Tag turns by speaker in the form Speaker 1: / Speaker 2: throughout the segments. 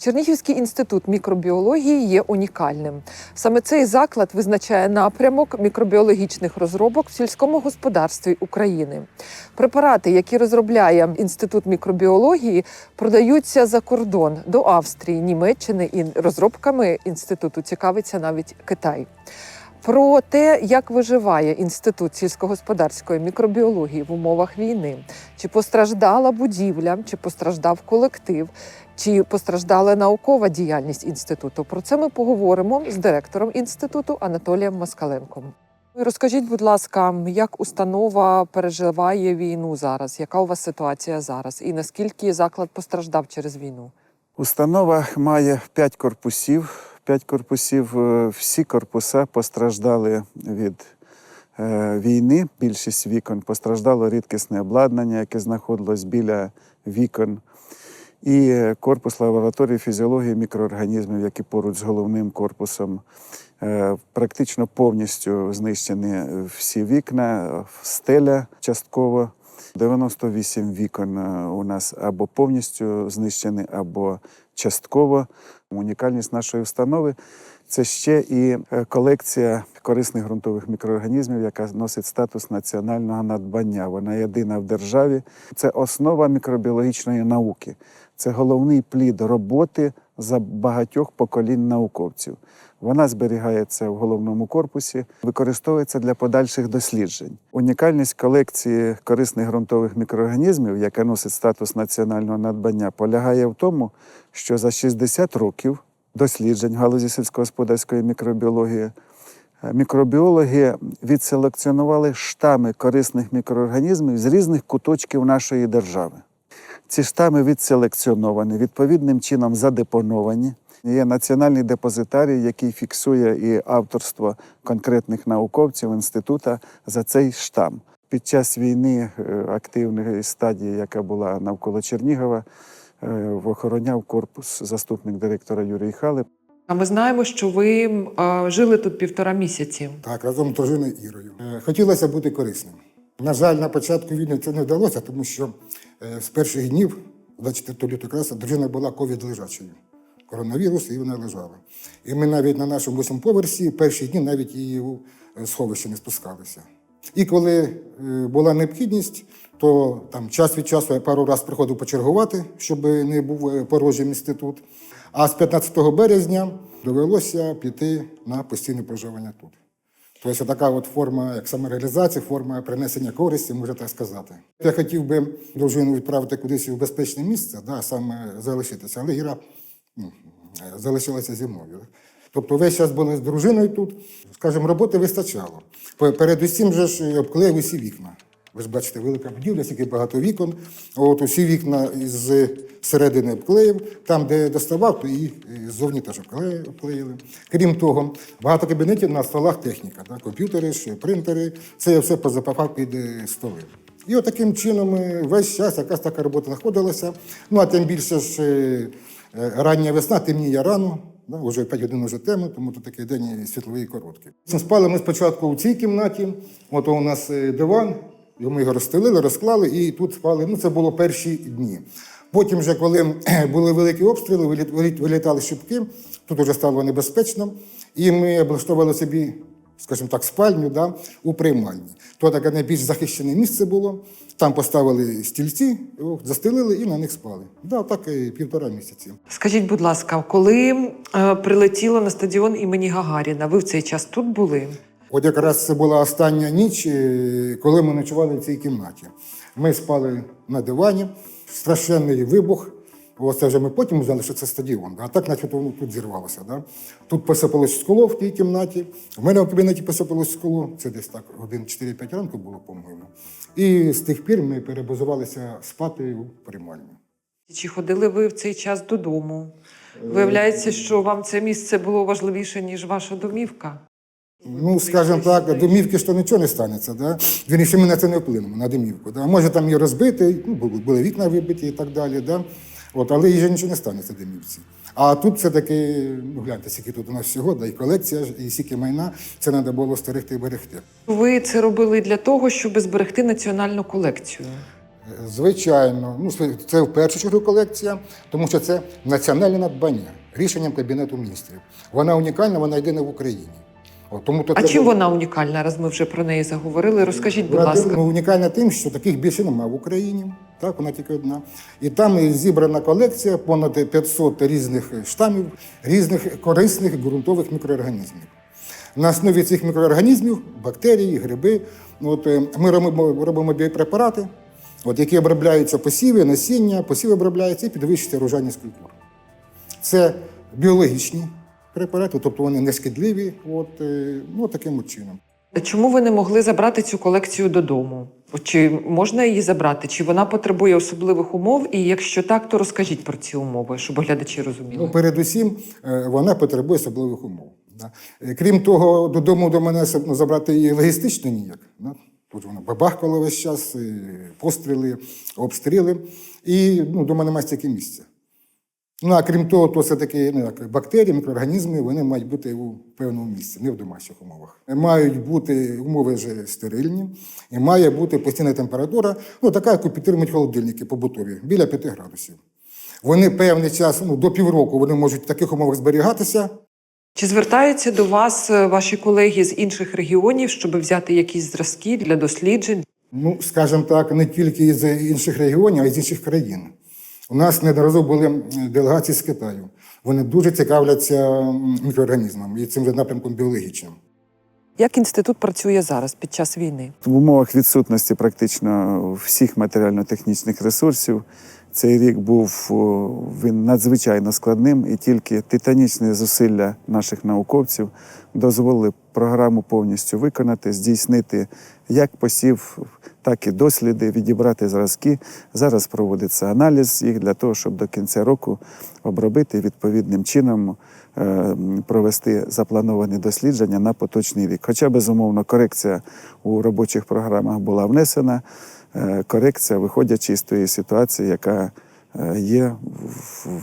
Speaker 1: Чернігівський інститут мікробіології є унікальним. Саме цей заклад визначає напрямок мікробіологічних розробок в сільському господарстві України. Препарати, які розробляє інститут мікробіології, продаються за кордон до Австрії, Німеччини і розробками інституту цікавиться навіть Китай. Про те, як виживає інститут сільськогосподарської мікробіології в умовах війни, чи постраждала будівля, чи постраждав колектив, чи постраждала наукова діяльність інституту. Про це ми поговоримо з директором інституту Анатолієм Москаленком. Розкажіть, будь ласка, як установа переживає війну зараз? Яка у вас ситуація зараз? І наскільки заклад постраждав через війну?
Speaker 2: Установа має п'ять корпусів. П'ять корпусів, е, всі корпуса постраждали від е, війни. Більшість вікон постраждало рідкісне обладнання, яке знаходилось біля вікон. І е, корпус лабораторії фізіології мікроорганізмів, який поруч з головним корпусом, практично повністю знищені всі вікна, стеля частково. 98 вікон е, у нас або повністю знищені, або частково. Унікальність нашої установи це ще і е, колекція корисних ґрунтових мікроорганізмів, яка носить статус національного надбання. Вона єдина в державі. Це основа мікробіологічної науки. Це головний плід роботи за багатьох поколінь науковців. Вона зберігається в головному корпусі, використовується для подальших досліджень. Унікальність колекції корисних ґрунтових мікроорганізмів, яка носить статус національного надбання, полягає в тому, що за 60 років досліджень галузі сільськогосподарської мікробіології е, мікробіологи відселекціонували штами корисних мікроорганізмів з різних куточків нашої держави. Ці штами відселекціоновані, відповідним чином задепоновані. Є національний депозитарій, який фіксує і авторство конкретних науковців інституту за цей штам. Під час війни е, активної стадії, яка була навколо Чернігова, е, охороняв корпус заступник директора Юрій Халип.
Speaker 1: А ми знаємо, що ви е, жили тут півтора місяці.
Speaker 3: Так, разом з дружиною Ірою. Е, Хотілося бути корисним. На жаль, на початку війни це не вдалося, тому що з перших днів, 24 лютого якраз, дружина була ковід-лежачою. Коронавірус, і вона лежала. І ми навіть на нашому восьмому поверсі перші дні навіть її у сховище не спускалися. І коли е, була необхідність, то там час від часу я пару разів приходив почергувати, щоб не був е, порожнім інститут. А з 15 березня довелося піти на постійне проживання тут. Тобто така от форма як самореалізації, форма принесення користі, можна так сказати. Я хотів би дружину відправити кудись у безпечне місце, да, саме залишитися, але Іра ну, залишилася зі мною. Тобто весь час були з дружиною тут, скажімо, роботи вистачало. Передусім же ж обклеїв усі вікна. Ви ж бачите, велика будівля, скільки багато вікон. От усі вікна із середини обклеїв, там, де доставав, то і і ззовні теж обклеїли. Крім того, багато кабінетів на столах техніка, да, комп'ютери, принтери. Це я все позапахав під е, столи. І от таким чином е, весь час якась така робота знаходилася. Ну а тим більше ж е, е, рання весна, темніє рано. Да, вже 5 годин вже темно, тому тут такий день світловий і короткий. Спали ми спочатку у цій кімнаті, от у нас е, диван, ми його розстелили, розклали і тут спали. Ну, це було перші дні. Потім, вже, коли були великі обстріли, виліт- виліт- вилітали щупки, тут вже стало небезпечно, і ми облаштовували собі, скажімо так, спальню да, у приймальні. То таке найбільш захищене місце було. Там поставили стільці, застелили і на них спали. Да, так і півтора місяці.
Speaker 1: Скажіть, будь ласка, коли е, прилетіло на стадіон імені Гагаріна, ви в цей час тут були?
Speaker 3: От якраз це була остання ніч, е, коли ми ночували в цій кімнаті. Ми спали на дивані, страшенний вибух. Ось це вже ми потім узнали, що це стадіон. А так, наче воно тут зірвалося. Да? Тут посипалось скло в тій кімнаті. В мене в кабінеті посипалось скло. Це десь так годин 4-5 ранку було, по-моєму. І з тих пір ми перебазувалися спати у приймальню.
Speaker 1: Чи ходили ви в цей час додому? Виявляється, що вам це місце було важливіше, ніж ваша домівка.
Speaker 3: Ну, скажімо так, домівки що нічого не станеться. Да? Вірніше, ми на це не вплинемо, на домівку. Да? Може там її розбити, ну, були вікна вибиті і так далі. Да? От, але їй же нічого не станеться домівці. А тут все-таки, ну гляньте, скільки тут у нас всього, да, і колекція, і скільки майна, це треба було стерегти і берегти.
Speaker 1: Ви це робили для того, щоб зберегти національну колекцію.
Speaker 3: Звичайно, ну це в першу чергу колекція, тому що це національне надбання рішенням Кабінету міністрів. Вона унікальна, вона єдина в Україні. Тому то
Speaker 1: А
Speaker 3: треба-
Speaker 1: чим вона унікальна, раз ми вже про неї заговорили? Розкажіть, будь
Speaker 3: Вона
Speaker 1: ласка.
Speaker 3: унікальна тим, що таких більше немає в Україні. Так, вона тільки одна. І там зібрана колекція понад 500 різних штамів, різних корисних ґрунтових мікроорганізмів. На основі цих мікроорганізмів, бактерії, гриби, от, е, ми робимо, робимо біопрепарати, от, які обробляються посіви, насіння, посіви обробляються і підвищується урожайність культур. Це біологічні препарати, тобто вони не шкідливі, от, е, ну, таким от чином.
Speaker 1: Чому ви не могли забрати цю колекцію додому? Чи можна її забрати? Чи вона потребує особливих умов? І якщо так, то розкажіть про ці умови, щоб глядачі розуміли.
Speaker 3: Ну, передусім, е, вона потребує особливих умов. Да. Е, Крім того, додому до мене ну, забрати її логістично ніяк. Да. Тут вона бабахкала весь час, постріли, обстріли, і ну, до мене немає стільки місця. Ну, а крім того, то все-таки ну, як бактерії, мікроорганізми, вони мають бути у певному місці, не в домашніх умовах. Мають бути умови вже стерильні, і має бути постійна температура, ну така, яку підтримують холодильники побутові, біля 5 градусів. Вони певний час, ну до півроку, вони можуть в таких умовах зберігатися.
Speaker 1: Чи звертаються до вас е, ваші колеги з інших регіонів, щоб взяти якісь зразки для досліджень?
Speaker 3: Ну, скажімо так, не тільки з інших регіонів, а й з інших країн. У нас неодноразово були делегації з Китаю. Вони дуже цікавляться мікроорганізмами і цим же напрямком біологічним.
Speaker 1: Як інститут працює зараз під час війни?
Speaker 2: В умовах відсутності практично всіх матеріально-технічних ресурсів цей рік був він надзвичайно складним, і тільки титанічні зусилля наших науковців дозволили програму повністю виконати, здійснити як посів, так і досліди, відібрати зразки. Зараз проводиться аналіз їх для того, щоб до кінця року обробити відповідним чином е, провести заплановані дослідження на поточний рік. Хоча, безумовно, корекція у робочих програмах була внесена, корекція, виходячи з тієї ситуації, яка е, є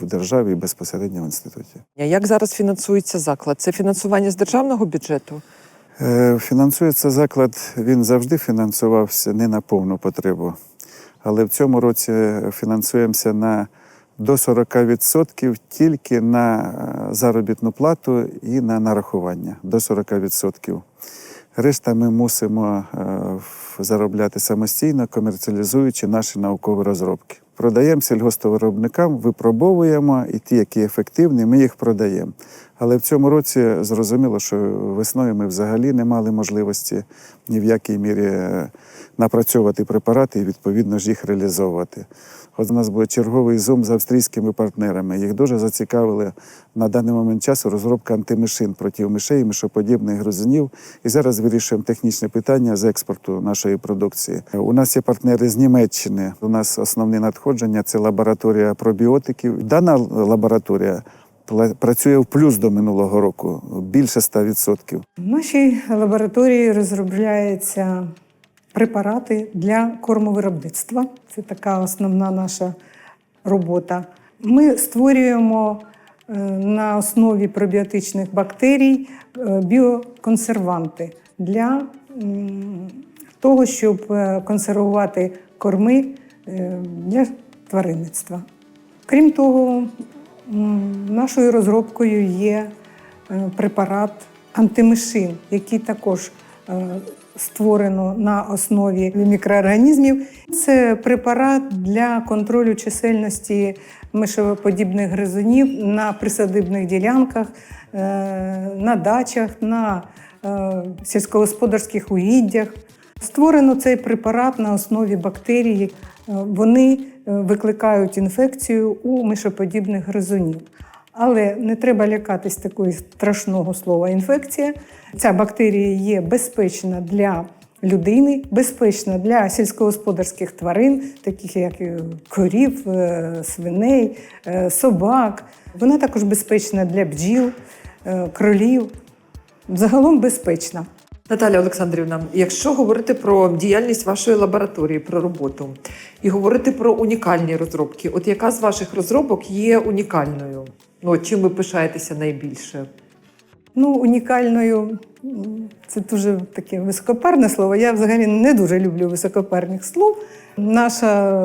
Speaker 2: в- державі і безпосередньо в інституті.
Speaker 1: Як зараз фінансується заклад? Це фінансування з державного бюджету?
Speaker 2: Е, Фінансується заклад, він завжди фінансувався не на повну потребу. Але в цьому році фінансуємося на до 40% тільки на е, заробітну плату і на нарахування до 40%. Решта ми мусимо е, заробляти самостійно, комерціалізуючи наші наукові розробки. Продаємо сільгоспвиробникам, випробовуємо, і ті, які ефективні, ми їх продаємо. Але в цьому році зрозуміло, що весною ми взагалі не мали можливості ні в якій мірі е, напрацьовувати препарати і відповідно ж їх реалізовувати. От у нас був черговий зум з австрійськими партнерами. Їх дуже зацікавили на даний момент часу розробка антимишин проти мишей, і мишоподібних гризунів. І зараз вирішуємо технічне питання з експорту нашої продукції. У нас є партнери з Німеччини. У нас основні надходження це лабораторія пробіотиків. Дана лабораторія працює в плюс до минулого року, більше 100%.
Speaker 4: В нашій лабораторії розробляються препарати для кормовиробництва. Це така основна наша робота. Ми створюємо е, на основі пробіотичних бактерій е, біоконсерванти для того, щоб е, консервувати корми для тваринництва. Крім того, нашою розробкою є препарат антимишин, який також створено на основі мікроорганізмів. Це препарат для контролю чисельності мишоподібних гризунів на присадибних ділянках, е, на дачах, на е, сільськогосподарських угіддях. Створено цей препарат на основі бактерій. Е, Вони викликають інфекцію у мишоподібних гризунів. Але не треба лякатись такої страшного слова інфекція. Ця бактерія є безпечна для людини, безпечна для сільськогосподарських тварин, таких як е, корів, е, свиней, е, собак. Вона також безпечна для бджіл, кролів. Загалом безпечна.
Speaker 1: Наталя Олександрівна, якщо говорити про діяльність вашої лабораторії, про роботу і говорити про унікальні розробки, от яка з ваших розробок є унікальною? Ну, чим ви пишаєтеся найбільше?
Speaker 4: Ну, унікальною це дуже таке високопарне слово. Я взагалі не дуже люблю високопарних слов. Наша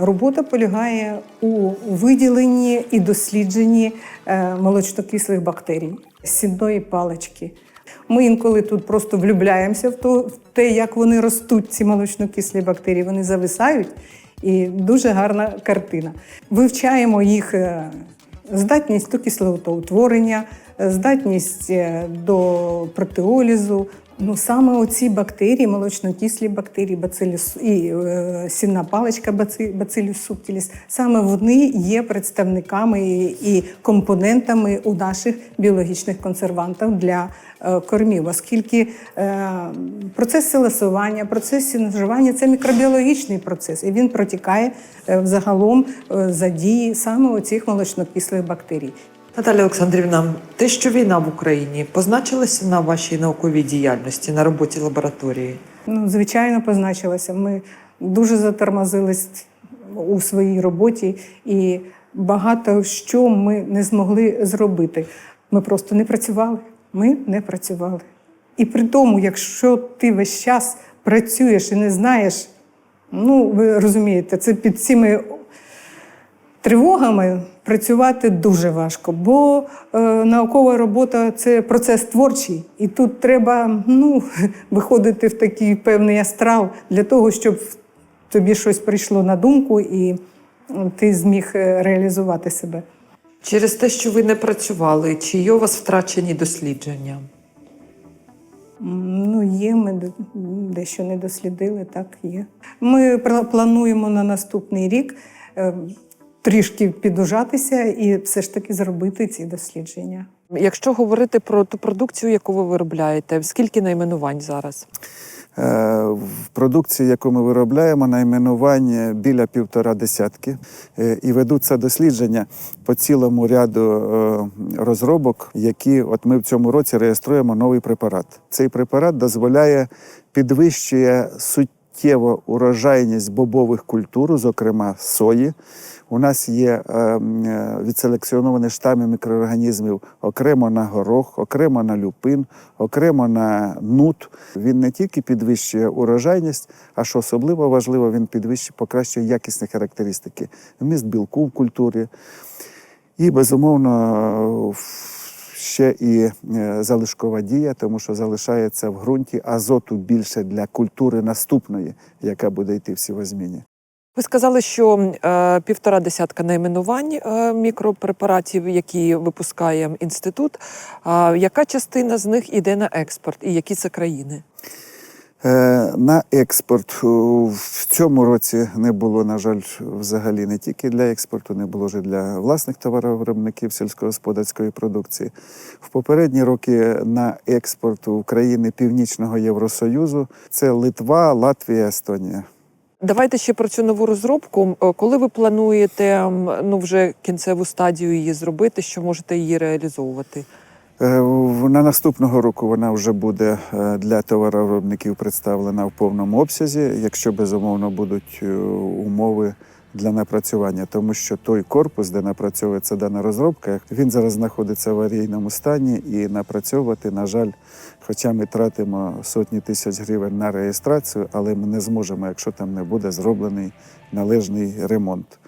Speaker 4: робота полягає у виділенні і дослідженні е, молочнокислих бактерій з сідної палички. Ми інколи тут просто влюбляємося в то- в те, як вони ростуть, ці молочнокислі бактерії. Вони зависають, і дуже гарна картина. Вивчаємо їх е, здатність до кислотоутворення, е, здатність е, до протеолізу. Ну, саме оці бактерії, молочнокислі бактерії, бацилюс і е, сінна паличка баци- бацилюс subtilis, саме вони є представниками і, компонентами у наших біологічних консервантів для е, кормів, оскільки е, процес селесування, процес сінажування це мікробіологічний процес, і він протікає е, взагалом е, за дії саме оцих молочнокислих бактерій.
Speaker 1: Наталя Олександрівна, те, що війна в Україні позначилася на вашій науковій діяльності, на роботі лабораторії?
Speaker 4: Ну, звичайно, позначилося. Ми дуже затормозились у своїй роботі, і багато що ми не змогли зробити. Ми просто не працювали. Ми не працювали. І при тому, якщо ти весь час працюєш і не знаєш, ну ви розумієте, це під цими тривогами працювати дуже важко, бо е, наукова робота це процес творчий, і тут треба ну, виходити в такий певний астрал для того, щоб тобі щось прийшло на думку і ти зміг е, реалізувати себе.
Speaker 1: Через те, що ви не працювали, чи є у вас втрачені дослідження?
Speaker 4: Ну, є, ми дещо не дослідили, так є. Ми пла- плануємо на наступний рік е, трішки підужатися і все ж таки зробити ці дослідження.
Speaker 1: Якщо говорити про ту продукцію, яку ви виробляєте, скільки найменувань зараз?
Speaker 2: Е, В продукції, яку ми виробляємо, найменувань біля півтора десятки. Е, І ведуться дослідження по цілому ряду е, розробок, які от ми в цьому році реєструємо новий препарат. Цей препарат дозволяє підвищує суттєво урожайність бобових культур, зокрема сої. У нас є е, м, е, відселекціоновані штами мікроорганізмів окремо на горох, окремо на люпин, окремо на нут. Він не тільки підвищує урожайність, а що особливо важливо, він підвищує, покращує якісні характеристики, вміст білку в культурі. І, безумовно, ще і е, залишкова дія, тому що залишається в ґрунті азоту більше для культури наступної, яка буде йти в сівозміні.
Speaker 1: Ви сказали, що е, півтора десятка найменувань е, мікропрепаратів, які випускає інститут. А яка частина з них іде на експорт, і які це країни?
Speaker 2: Е, На експорт в цьому році не було, на жаль, взагалі не тільки для експорту, не було вже для власних товаровиробників сільськогосподарської продукції. В попередні роки на експорт у країни Північного Євросоюзу це Литва, Латвія, Естонія.
Speaker 1: Давайте ще про цю нову розробку. Е, Коли ви плануєте ну вже кінцеву стадію її зробити, що можете її реалізовувати?
Speaker 2: Е, На наступного року вона вже буде е, для товаровиробників представлена в повному обсязі, якщо безумовно будуть е, умови для напрацювання, тому що той корпус, де напрацьовується дана розробка, він зараз знаходиться в аварійному стані і напрацьовувати, на жаль, хоча ми тратимо сотні тисяч гривень на реєстрацію, але ми не зможемо, якщо там не буде зроблений належний ремонт.